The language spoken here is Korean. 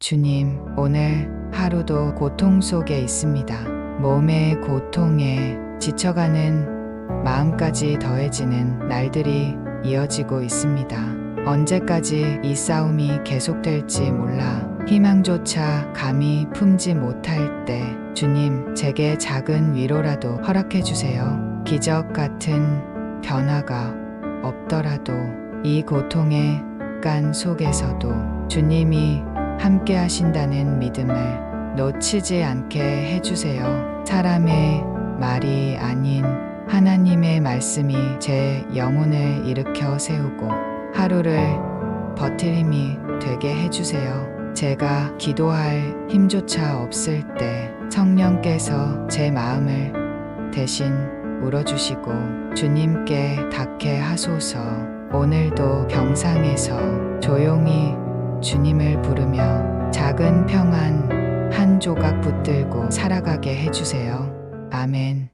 주님, 오늘 하루도 고통 속에 있습니다. 몸의 고통에 지쳐가는 마음까지 더해지는 날들이 이어지고 있습니다. 언제까지 이 싸움이 계속될지 몰라 희망조차 감히 품지 못할 때 주님, 제게 작은 위로라도 허락해 주세요. 기적 같은 변화가 없더라도 이 고통의 간 속에서도 주님이 함께 하신다는 믿음을 놓치지 않게 해주세요. 사람의 말이 아닌 하나님의 말씀이 제 영혼을 일으켜 세우고 하루를 버티림이 되게 해주세요. 제가 기도할 힘조차 없을 때 성령께서 제 마음을 대신 울어주시고 주님께 닿게 하소서 오늘도 병상에서 조용히 주님을 부르며 작은 평안 한 조각 붙들고 살아가게 해주세요. 아멘.